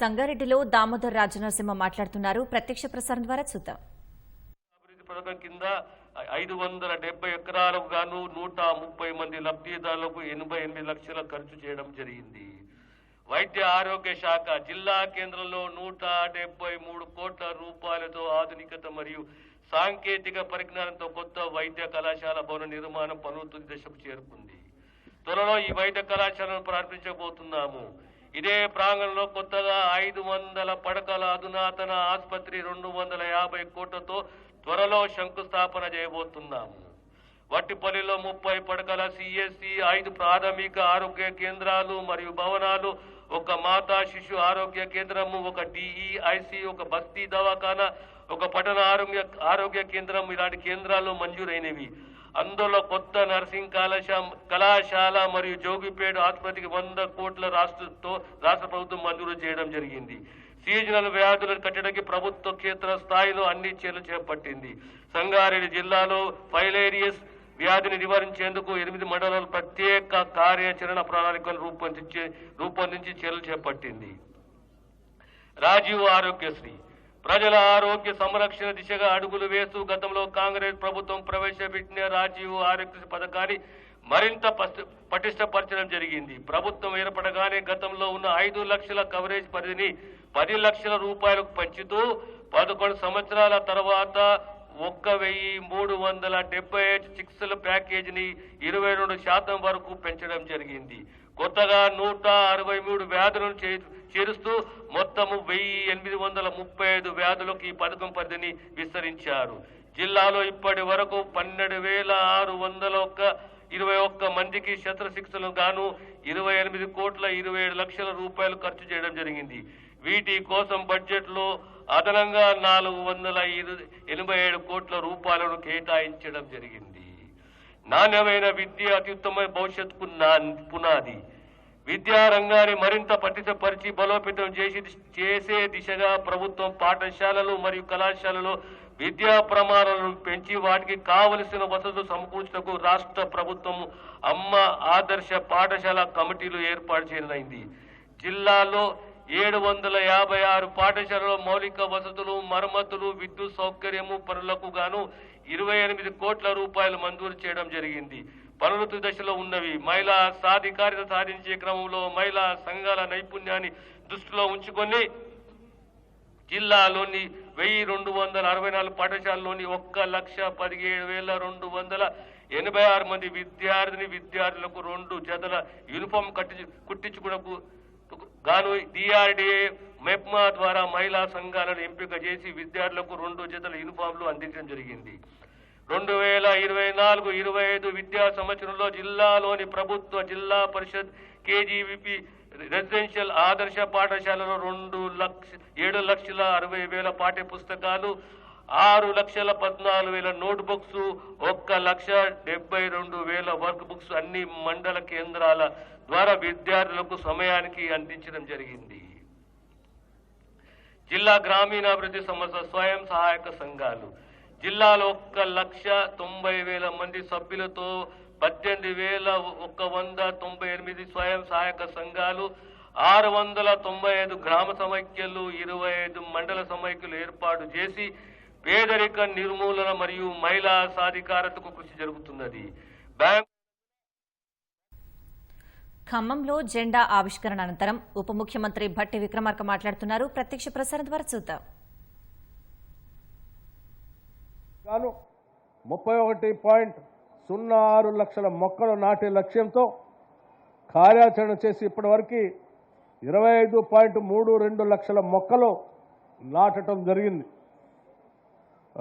సంగారెడ్డిలో దామోదర్ రాజనరసింహ మాట్లాడుతున్నారు. ప్రత్యక్ష ప్రసారం ద్వారా చూద్దాం. అభివృద్ధి పథకం కింద ఐదు వందల డెబ్బై ఎకరాలకు గాను నూట ముప్పై మంది లబ్ధిదారులకు ఎనభై ఎనిమిది లక్షల ఖర్చు చేయడం జరిగింది. వైద్య ఆరోగ్య శాఖ జిల్లా కేంద్రంలో నూట డెబ్బై మూడు కోట్ల రూపాయలతో ఆధునికత మరియు సాంకేతిక పరిజ్ఞానంతో కొత్త వైద్య కళాశాల భవన నిర్మాణం పనులు తుది దశకు చేరుకుంది. త్వరలో ఈ వైద్య కళాశాలను ప్రారంభించబోతున్నాము. ఇదే ప్రాంగణంలో కొత్తగా ఐదు వందల పడకల అధునాతన ఆసుపత్రి రెండు వందల యాభై కోట్లతో త్వరలో శంకుస్థాపన చేయబోతున్నాము. వట్టిపల్లిలో ముప్పై పడకల సిఎస్సి ఐదు ప్రాథమిక ఆరోగ్య కేంద్రాలు మరియు భవనాలు ఒక మాతా శిశు ఆరోగ్య కేంద్రము ఒక డిఈఐసి ఒక బస్తీ దవాఖానా ఒక పట్టణ ఆరోగ్య ఆరోగ్య కేంద్రం ఇలాంటి కేంద్రాలు మంజూరైనవి. అందులో కొత్త నర్సింగ్ కళాశాల కళాశాల మరియు జోగిపేట ఆసుపత్రికి వంద కోట్ల రాష్ట్రంతో రాష్ట్ర ప్రభుత్వం మంజూరు చేయడం జరిగింది. సీజనల్ వ్యాధులను కట్టడానికి ప్రభుత్వ క్షేత్ర స్థాయిలో అన్ని చర్యలు చేపట్టింది. సంగారెడ్డి జిల్లాలో ఫైలేరియస్ వ్యాధిని నివారించేందుకు ఎనిమిది మండలాలు ప్రత్యేక కార్యాచరణ ప్రణాళికలు రూపొందించి రూపొందించి చర్యలు చేపట్టింది. రాజీవ్ ఆరోగ్యశ్రీ ప్రజల ఆరోగ్య సంరక్షణ దిశగా అడుగులు వేస్తూ గతంలో కాంగ్రెస్ ప్రభుత్వం ప్రవేశపెట్టిన రాజీవ్ ఆరోగ్య పథకాన్ని మరింత పటిష్టపరచడం జరిగింది. ప్రభుత్వం ఏర్పడగానే గతంలో ఉన్న ఐదు లక్షల కవరేజ్ పరిధిని పది లక్షల రూపాయలకు పెంచుతూ పదకొండు సంవత్సరాల తర్వాత ఒక్క వెయ్యి మూడు వందల డెబ్బై ఐదు చికిత్సల ప్యాకేజీని ఇరవై రెండు శాతం వరకు పెంచడం జరిగింది. కొత్తగా నూట అరవై మూడు వ్యాధులను చే- చేరుస్తూ మొత్తము వెయ్యి ఎనిమిది వందల ముప్పై ఐదు వ్యాధులకు ఈ పథకం పరిధిని విస్తరించారు. జిల్లాలో ఇప్పటి వరకు పన్నెండు వేల ఆరు వందల ఒక్క ఇరవై ఒక్క మందికి శస్త్రచికిత్సలకు గాను ఇరవై ఎనిమిది కోట్ల ఇరవై ఏడు లక్షల రూపాయలు ఖర్చు చేయడం జరిగింది. వీటి కోసం బడ్జెట్లో అదనంగా నాలుగు వందల ఎనభై ఏడు కోట్ల రూపాయలను కేటాయించడం జరిగింది. నాణ్యమైన విద్య అత్యుత్తమ భవిష్యత్తుకు నా పునాది. విద్యారంగాన్ని మరింత పటిష్టపరిచి బలోపేతం చేసి చేసే దిశగా ప్రభుత్వం పాఠశాలలు మరియు కళాశాలలో విద్యా ప్రమాణాలను పెంచి వాటికి కావలసిన వసతులు సమకూర్చుటకు రాష్ట్ర ప్రభుత్వం అమ్మ ఆదర్శ పాఠశాల కమిటీలు ఏర్పాటు చేయనైంది జిల్లాలో ఏడు వందల యాభై ఆరు పాఠశాలలో మౌలిక వసతులు మరమ్మతులు విద్యుత్ సౌకర్యము పనులకు గాను ఇరవై ఎనిమిది కోట్ల రూపాయలు మంజూరు చేయడం జరిగింది. పనులు దశలో ఉన్నవి. మహిళా సాధికారిత సాధించే క్రమంలో మహిళా సంఘాల నైపుణ్యాన్ని దృష్టిలో ఉంచుకొని జిల్లాలోని వెయ్యి రెండు వందల అరవై నాలుగు పాఠశాలలోని ఒక్క లక్ష పదిహేడు వేల రెండు వందల ఎనభై ఆరు మంది విద్యార్థిని విద్యార్థులకు రెండు జతల యూనిఫామ్ కట్టి కుట్టించుకునకు గాను డిఆర్డిఏ మెప్మా ద్వారా మహిళా సంఘాలను ఎంపిక చేసి విద్యార్థులకు రెండు జతల యూనిఫామ్లు అందించడం జరిగింది. రెండు వేల ఇరవై నాలుగు ఇరవై ఐదు విద్యా సంవత్సరంలో జిల్లాలోని ప్రభుత్వ జిల్లా పరిషత్ కేజీవిపి రెసిడెన్షియల్ ఆదర్శ పాఠశాలలో రెండు లక్ష ఏడు లక్షల అరవై వేల పాఠ్య పుస్తకాలు ఆరు లక్షల పద్నాలుగు వేల నోట్ బుక్స్ ఒక్క లక్ష డెబ్బై రెండు వేల వర్క్ బుక్స్ అన్ని మండల కేంద్రాల ద్వారా విద్యార్థులకు సమయానికి అందించడం జరిగింది. జిల్లా గ్రామీణాభివృద్ధి సంస్థ స్వయం సహాయక సంఘాలు జిల్లాలో ఒక్క లక్ష తొంభై వేల మంది సభ్యులతో పద్దెనిమిది వేల ఒక్క వంద తొంభై ఎనిమిది స్వయం సహాయక సంఘాలు ఆరు వందల తొంభై ఐదు గ్రామ సమైక్యలు ఇరవై ఐదు మండల సమైక్యలు ఏర్పాటు చేసి పేదరిక నిర్మూలన మరియు మహిళా సాధికారతకు కృషి జరుగుతున్నది. బ్యాంక్ ఖమ్మంలో జెండా ఆవిష్కరణ అనంతరం ఉప ముఖ్యమంత్రి భట్టి విక్రమార్క మాట్లాడుతున్నారు. ప్రత్యక్ష ప్రసారం ద్వారా చూద్దాం. గాను ముప్పై ఒకటి పాయింట్ సున్నా ఆరు లక్షల మొక్కలు నాటే లక్ష్యంతో కార్యాచరణ చేసి ఇప్పటివరకు ఇరవై ఐదు పాయింట్ మూడు రెండు లక్షల మొక్కలు నాటడం జరిగింది.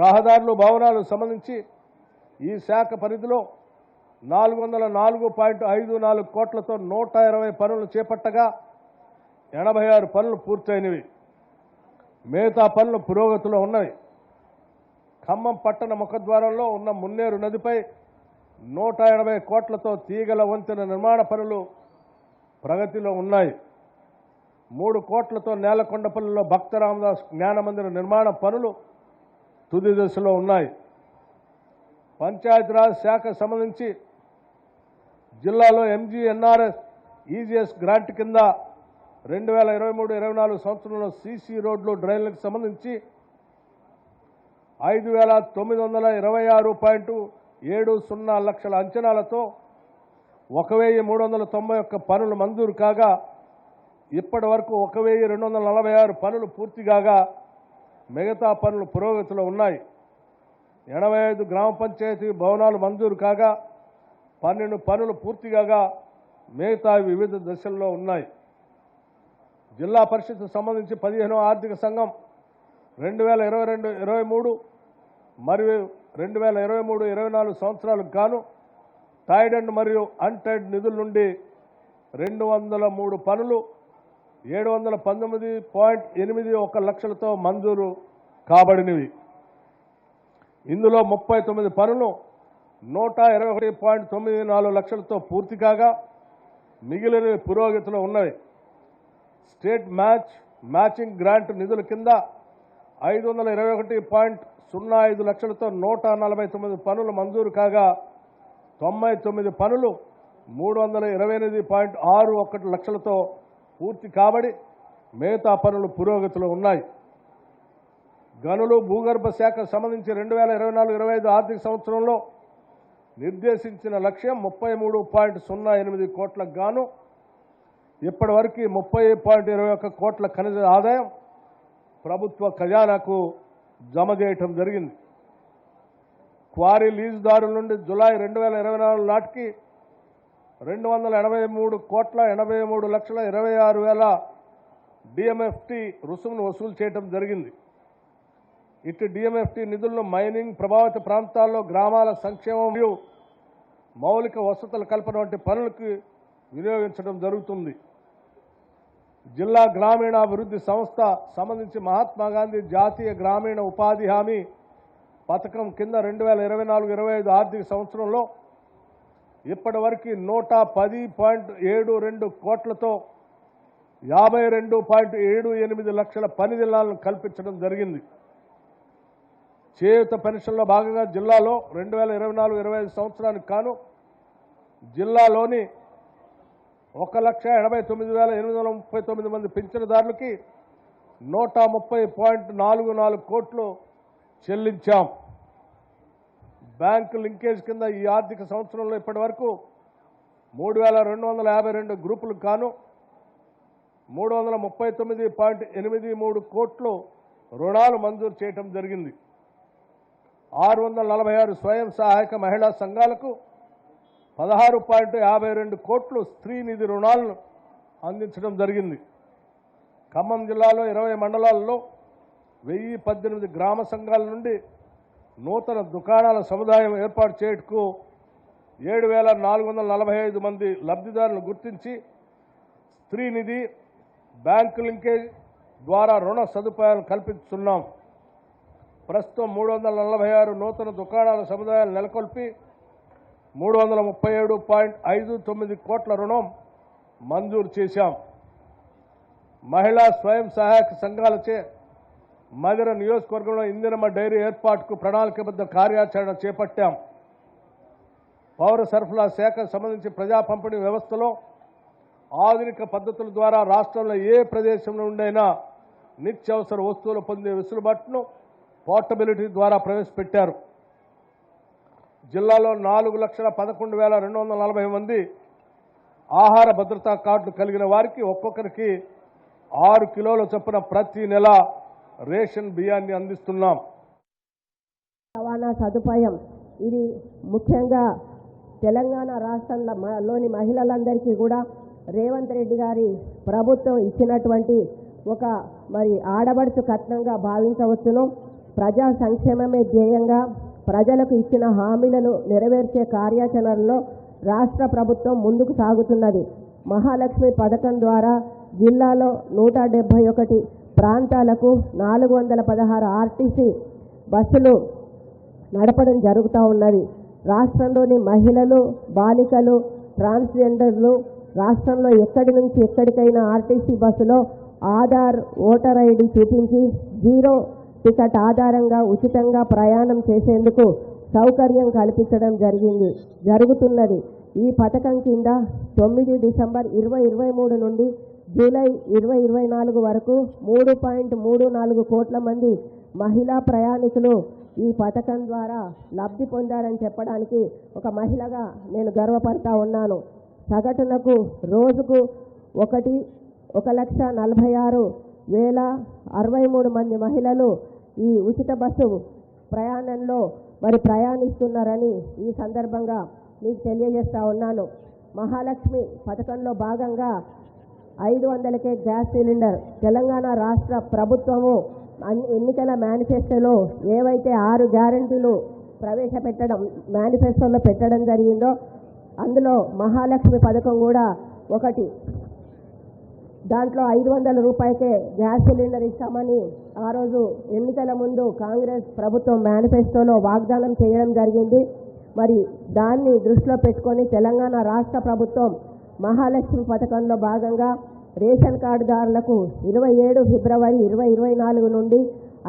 రహదారులు భవనాలకు సంబంధించి ఈ శాఖ పరిధిలో నాలుగు వందల నాలుగు పాయింట్ ఐదు నాలుగు కోట్లతో నూట ఇరవై పనులు చేపట్టగా ఎనభై ఆరు పనులు పూర్తయినవి. మిగతా పనులు పురోగతిలో ఉన్నవి. ఖమ్మం పట్టణ ముఖద్వారంలో ఉన్న మున్నేరు నదిపై నూట ఎనభై కోట్లతో తీగల వంతెన నిర్మాణ పనులు ప్రగతిలో ఉన్నాయి. మూడు కోట్లతో నేలకొండపల్లిలో భక్త రామదాస్ జ్ఞానమందిర నిర్మాణ పనులు తుది దశలో ఉన్నాయి. పంచాయతీరాజ్ శాఖ సంబంధించి జిల్లాలో ఎంజీఎన్ఆర్ఎస్ ఈజీఎస్ గ్రాంట్ కింద రెండు వేల ఇరవై మూడు ఇరవై నాలుగు సంవత్సరంలో సీసీ రోడ్లు డ్రైన్లకు సంబంధించి ఐదు వేల తొమ్మిది వందల ఇరవై ఆరు పాయింట్ ఏడు సున్నా లక్షల అంచనాలతో ఒక వెయ్యి మూడు వందల తొంభై ఒక్క పనులు మంజూరు కాగా ఇప్పటి వరకు ఒక వెయ్యి రెండు వందల నలభై ఆరు పనులు పూర్తి కాగా మిగతా పనులు పురోగతిలో ఉన్నాయి. ఎనభై ఐదు గ్రామ పంచాయతీ భవనాలు మంజూరు కాగా పన్నెండు పనులు పూర్తి కాగా మిగతా వివిధ దశల్లో ఉన్నాయి. జిల్లా పరిషత్ సంబంధించి పదిహేనో ఆర్థిక సంఘం రెండు వేల ఇరవై రెండు ఇరవై మూడు మరియు రెండు వేల ఇరవై మూడు ఇరవై నాలుగు సంవత్సరాలకు గాను టైడ్ అండ్ మరియు అన్టైడ్ నిధుల నుండి రెండు వందల మూడు పనులు ఏడు వందల పంతొమ్మిది పాయింట్ ఎనిమిది ఒక లక్షలతో మంజూరు కాబడినవి. ఇందులో ముప్పై తొమ్మిది పనులు నూట ఇరవై ఒకటి పాయింట్ తొమ్మిది నాలుగు లక్షలతో పూర్తి కాగా మిగిలిన పురోగతిలో ఉన్నవి. స్టేట్ మ్యాచ్ మ్యాచింగ్ గ్రాంట్ నిధుల కింద ఐదు వందల ఇరవై ఒకటి పాయింట్ సున్నా ఐదు లక్షలతో నూట నలభై తొమ్మిది పనులు మంజూరు కాగా తొంభై తొమ్మిది పనులు మూడు వందల ఇరవై ఎనిమిది పాయింట్ ఆరు ఒకటి లక్షలతో పూర్తి కాబడి మిగతా పనులు పురోగతిలో ఉన్నాయి. గనులు భూగర్భ శాఖ సంబంధించి రెండు వేల ఇరవై నాలుగు ఇరవై ఐదు ఆర్థిక సంవత్సరంలో నిర్దేశించిన లక్ష్యం ముప్పై మూడు పాయింట్ సున్నా ఎనిమిది కోట్లకు గాను ఇప్పటి వరకు ముప్పై పాయింట్ ఇరవై ఒక్క కోట్ల ఖనిజ ఆదాయం ప్రభుత్వ ఖజానాకు జమ చేయటం జరిగింది. క్వారీ లీజుదారుల నుండి జులై రెండు వేల ఇరవై నాలుగు నాటికి రెండు వందల ఎనభై మూడు కోట్ల ఎనభై మూడు లక్షల ఇరవై ఆరు వేల డిఎంఎఫ్టి రుసుమును వసూలు చేయటం జరిగింది. ఇటు డిఎంఎఫ్టి నిధులను మైనింగ్ ప్రభావిత ప్రాంతాల్లో గ్రామాల సంక్షేమం మరియు మౌలిక వసతుల కల్పన వంటి పనులకు వినియోగించడం జరుగుతుంది. జిల్లా గ్రామీణాభివృద్ధి సంస్థ సంబంధించి మహాత్మా గాంధీ జాతీయ గ్రామీణ ఉపాధి హామీ పథకం కింద రెండు వేల ఇరవై నాలుగు ఇరవై ఐదు ఆర్థిక సంవత్సరంలో ఇప్పటి వరకు నూట పది పాయింట్ ఏడు రెండు కోట్లతో యాభై రెండు పాయింట్ ఏడు ఎనిమిది లక్షల పని దినాలను కల్పించడం జరిగింది. చేయుత పెన్షన్లో భాగంగా జిల్లాలో రెండు వేల ఇరవై నాలుగు ఇరవై ఐదు సంవత్సరానికి కాను జిల్లాలోని ఒక లక్ష ఎనభై తొమ్మిది వేల ఎనిమిది వందల ముప్పై తొమ్మిది మంది పింఛనదారులకి నూట ముప్పై పాయింట్ నాలుగు నాలుగు కోట్లు చెల్లించాం. బ్యాంకు లింకేజ్ కింద ఈ ఆర్థిక సంవత్సరంలో ఇప్పటి వరకు మూడు వేల రెండు వందల యాభై రెండు గ్రూపులకు కాను మూడు వందల ముప్పై తొమ్మిది పాయింట్ ఎనిమిది మూడు కోట్లు రుణాలు మంజూరు చేయటం జరిగింది. ఆరు వందల నలభై ఆరు స్వయం సహాయక మహిళా సంఘాలకు పదహారు పాయింట్ యాభై రెండు కోట్లు స్త్రీ నిధి రుణాలను అందించడం జరిగింది. ఖమ్మం జిల్లాలో ఇరవై మండలాల్లో వెయ్యి పద్దెనిమిది గ్రామ సంఘాల నుండి నూతన దుకాణాల సముదాయం ఏర్పాటు చేయటకు ఏడు వేల నాలుగు వందల నలభై ఐదు మంది లబ్ధిదారులను గుర్తించి స్త్రీ నిధి బ్యాంకు లింకేజ్ ద్వారా రుణ సదుపాయాలు కల్పిస్తున్నాం. ప్రస్తుతం మూడు వందల నలభై ఆరు నూతన దుకాణాల సముదాయాలు నెలకొల్పి మూడు వందల ముప్పై ఏడు పాయింట్ ఐదు తొమ్మిది కోట్ల రుణం మంజూరు చేశాం. మహిళా స్వయం సహాయక సంఘాలచే మదిర నియోజకవర్గంలో ఇందిరమ్మ డైరీ ఏర్పాటుకు ప్రణాళికబద్ధ కార్యాచరణ చేపట్టాం. పౌర సరఫరా శాఖకు సంబంధించి ప్రజా పంపిణీ వ్యవస్థలో ఆధునిక పద్ధతుల ద్వారా రాష్ట్రంలో ఏ ప్రదేశంలో ఉండైనా నిత్యావసర వస్తువులు పొందే వెసులుబాటును పోర్టబిలిటీ ద్వారా ప్రవేశపెట్టారు. జిల్లాలో నాలుగు లక్షల పదకొండు వేల రెండు వందల నలభై మంది ఆహార భద్రతా కార్డులు కలిగిన వారికి ఒక్కొక్కరికి ఆరు కిలోల చొప్పున ప్రతి నెల రేషన్ బియ్యాన్ని అందిస్తున్నాం. రవాణా సదుపాయం. ఇది ముఖ్యంగా తెలంగాణ రాష్ట్రంలో మహిళలందరికీ కూడా రేవంత్ రెడ్డి గారి ప్రభుత్వం ఇచ్చినటువంటి ఒక మరి ఆడబడుచు కట్నంగా భావించవచ్చును. ప్రజా సంక్షేమమే ధ్యేయంగా ప్రజలకు ఇచ్చిన హామీలను నెరవేర్చే కార్యాచరణలో రాష్ట్ర ప్రభుత్వం ముందుకు సాగుతున్నది. మహాలక్ష్మి పథకం ద్వారా జిల్లాలో నూట డెబ్బై ఒకటి ప్రాంతాలకు నాలుగు వందల పదహారు ఆర్టీసీ బస్సులు నడపడం జరుగుతూ ఉన్నది. రాష్ట్రంలోని మహిళలు బాలికలు ట్రాన్స్జెండర్లు రాష్ట్రంలో ఎక్కడి నుంచి ఎక్కడికైనా ఆర్టీసీ బస్సులో ఆధార్ ఓటర్ ఐడి చూపించి జీరో టికెట్ ఆధారంగా ఉచితంగా ప్రయాణం చేసేందుకు సౌకర్యం కల్పించడం జరిగింది జరుగుతున్నది. ఈ పథకం కింద తొమ్మిది డిసెంబర్ ఇరవై ఇరవై మూడు నుండి జూలై ఇరవై ఇరవై నాలుగు వరకు మూడు పాయింట్ మూడు నాలుగు కోట్ల మంది మహిళా ప్రయాణికులు ఈ పథకం ద్వారా లబ్ధి పొందారని చెప్పడానికి ఒక మహిళగా నేను గర్వపడతా ఉన్నాను. సగటునకు రోజుకు ఒకటి ఒక లక్ష నలభై ఆరు వేల అరవై మూడు మంది మహిళలు ఈ ఉచిత బస్సు ప్రయాణంలో మరి ప్రయాణిస్తున్నారని ఈ సందర్భంగా మీకు తెలియజేస్తా ఉన్నాను. మహాలక్ష్మి పథకంలో భాగంగా ఐదు వందలకే గ్యాస్ సిలిండర్. తెలంగాణ రాష్ట్ర ప్రభుత్వము అన్ని ఎన్నికల మేనిఫెస్టోలో ఏవైతే ఆరు గ్యారంటీలు ప్రవేశపెట్టడం మేనిఫెస్టోలో పెట్టడం జరిగిందో అందులో మహాలక్ష్మి పథకం కూడా ఒకటి. దాంట్లో ఐదు వందల రూపాయకే గ్యాస్ సిలిండర్ ఇస్తామని ఆ రోజు ఎన్నికల ముందు కాంగ్రెస్ ప్రభుత్వం మేనిఫెస్టోలో వాగ్దానం చేయడం జరిగింది. మరి దాన్ని దృష్టిలో పెట్టుకొని తెలంగాణ రాష్ట్ర ప్రభుత్వం మహాలక్ష్మి పథకంలో భాగంగా రేషన్ కార్డుదారులకు ఇరవై ఏడు ఫిబ్రవరి ఇరవై ఇరవై నాలుగు నుండి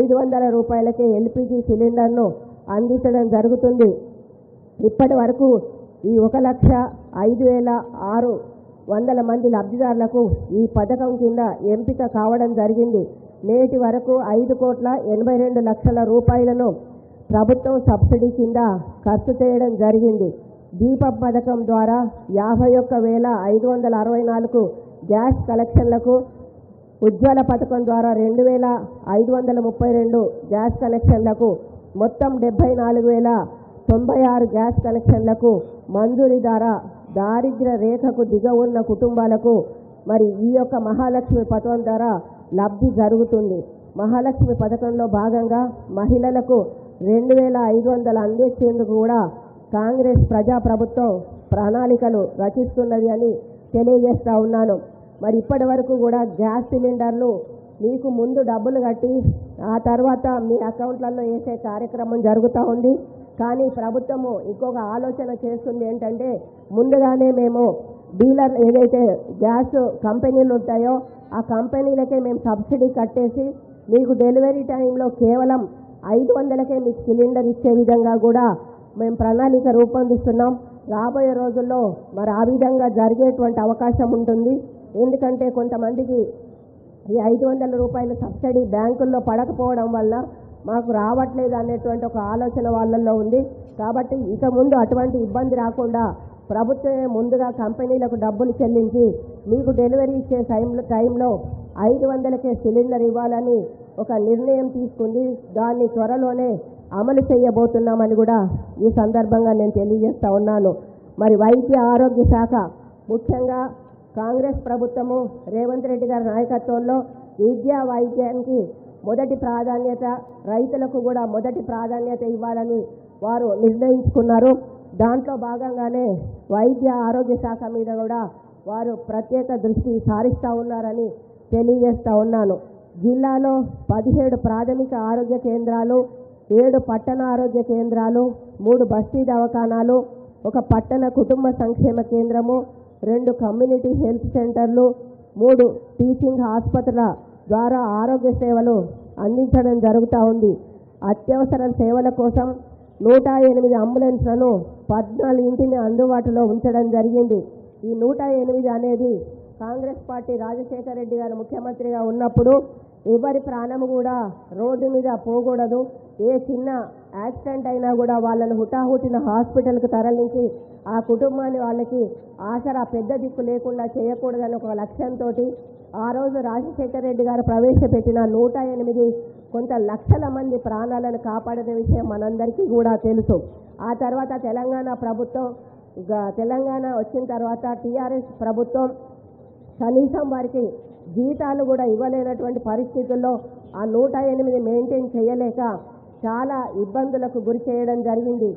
ఐదు వందల రూపాయలకే ఎల్పిజి సిలిండర్ను అందించడం జరుగుతుంది. ఇప్పటి వరకు ఈ ఒక లక్ష ఐదు వేల ఆరు వందల మంది లబ్ధిదారులకు ఈ పథకం కింద ఎంపిక కావడం జరిగింది. నేటి వరకు ఐదు కోట్ల ఎనభై రెండు లక్షల రూపాయలను ప్రభుత్వం సబ్సిడీ కింద ఖర్చు చేయడం జరిగింది. దీప పథకం ద్వారా యాభై ఒక్క వేల ఐదు వందల అరవై నాలుగు గ్యాస్ కలెక్షన్లకు ఉజ్వల పథకం ద్వారా రెండు వేల ఐదు వందల ముప్పై రెండు గ్యాస్ కనెక్షన్లకు మొత్తం డెబ్బై నాలుగు వేల తొంభై ఆరు గ్యాస్ కనెక్షన్లకు మంజూరీ ద్వారా దారిద్ర రేఖకు దిగ ఉన్న కుటుంబాలకు మరి ఈ యొక్క మహాలక్ష్మి పథకం ద్వారా లబ్ధి జరుగుతుంది. మహాలక్ష్మి పథకంలో భాగంగా మహిళలకు రెండు వేల ఐదు వందలు అందించేందుకు కూడా కాంగ్రెస్ ప్రజాప్రభుత్వం ప్రణాళికలు రచిస్తున్నది అని తెలియజేస్తా ఉన్నాను. మరి ఇప్పటి వరకు కూడా గ్యాస్ సిలిండర్లు మీకు ముందు డబ్బులు కట్టి ఆ తర్వాత మీ అకౌంట్లలో వేసే కార్యక్రమం జరుగుతూ ఉంది. కానీ ప్రభుత్వము ఇంకొక ఆలోచన చేస్తుంది ఏంటంటే ముందుగానే మేము డీలర్ ఏదైతే గ్యాస్ కంపెనీలు ఉంటాయో ఆ కంపెనీలకే మేము సబ్సిడీ కట్టేసి మీకు డెలివరీ టైంలో కేవలం ఐదు వందలకే మీకు సిలిండర్ ఇచ్చే విధంగా కూడా మేము ప్రణాళిక రూపొందిస్తున్నాం. రాబోయే రోజుల్లో మరి ఆ విధంగా జరిగేటువంటి అవకాశం ఉంటుంది. ఎందుకంటే కొంతమందికి ఈ ఐదు వందల రూపాయల సబ్సిడీ బ్యాంకుల్లో పడకపోవడం వల్ల మాకు రావట్లేదు అనేటువంటి ఒక ఆలోచన వాళ్ళల్లో ఉంది. కాబట్టి ఇక ముందు అటువంటి ఇబ్బంది రాకుండా ప్రభుత్వమే ముందుగా కంపెనీలకు డబ్బులు చెల్లించి మీకు డెలివరీ ఇచ్చే టైంలో టైంలో ఐదు వందలకే సిలిండర్ ఇవ్వాలని ఒక నిర్ణయం తీసుకుంది. దాన్ని త్వరలోనే అమలు చేయబోతున్నామని కూడా ఈ సందర్భంగా నేను తెలియజేస్తా ఉన్నాను. మరి వైద్య ఆరోగ్య శాఖ ముఖ్యంగా కాంగ్రెస్ ప్రభుత్వము రేవంత్ రెడ్డి గారి నాయకత్వంలో విద్యా వైద్యానికి మొదటి ప్రాధాన్యత రైతులకు కూడా మొదటి ప్రాధాన్యత ఇవ్వాలని వారు నిర్ణయించుకున్నారు. దాంట్లో భాగంగానే వైద్య ఆరోగ్య శాఖ మీద కూడా వారు ప్రత్యేక దృష్టి సారిస్తూ ఉన్నారని తెలియజేస్తూ ఉన్నాను. జిల్లాలో పదిహేడు ప్రాథమిక ఆరోగ్య కేంద్రాలు ఏడు పట్టణ ఆరోగ్య కేంద్రాలు మూడు బస్తీ దవాఖానాలు ఒక పట్టణ కుటుంబ సంక్షేమ కేంద్రము రెండు కమ్యూనిటీ హెల్త్ సెంటర్లు మూడు టీచింగ్ ఆసుపత్రుల ద్వారా ఆరోగ్య సేవలు అందించడం జరుగుతూ ఉంది. అత్యవసర సేవల కోసం నూట ఎనిమిది అంబులెన్స్లను పద్నాలుగింటిని అందుబాటులో ఉంచడం జరిగింది. ఈ నూట ఎనిమిది అనేది కాంగ్రెస్ పార్టీ రాజశేఖర రెడ్డి గారు ముఖ్యమంత్రిగా ఉన్నప్పుడు ఎవరి ప్రాణము కూడా రోడ్డు మీద పోకూడదు. ఏ చిన్న యాక్సిడెంట్ అయినా కూడా వాళ్ళని హుటాహుటిన హాస్పిటల్కి తరలించి ఆ కుటుంబాన్ని వాళ్ళకి ఆసరా పెద్ద దిక్కు లేకుండా చేయకూడదని ఒక లక్ష్యంతో ఆ రోజు రాజశేఖర రెడ్డి గారు ప్రవేశపెట్టిన నూట ఎనిమిది కొంత లక్షల మంది ప్రాణాలను కాపాడిన విషయం మనందరికీ కూడా తెలుసు. ఆ తర్వాత తెలంగాణ ప్రభుత్వం తెలంగాణ వచ్చిన తర్వాత టీఆర్ఎస్ ప్రభుత్వం కనీసం వారికి జీతాలు కూడా ఇవ్వలేనటువంటి పరిస్థితుల్లో ఆ నూట ఎనిమిది మెయింటైన్ చేయలేక చాలా ఇబ్బందులకు గురి చేయడం జరిగింది.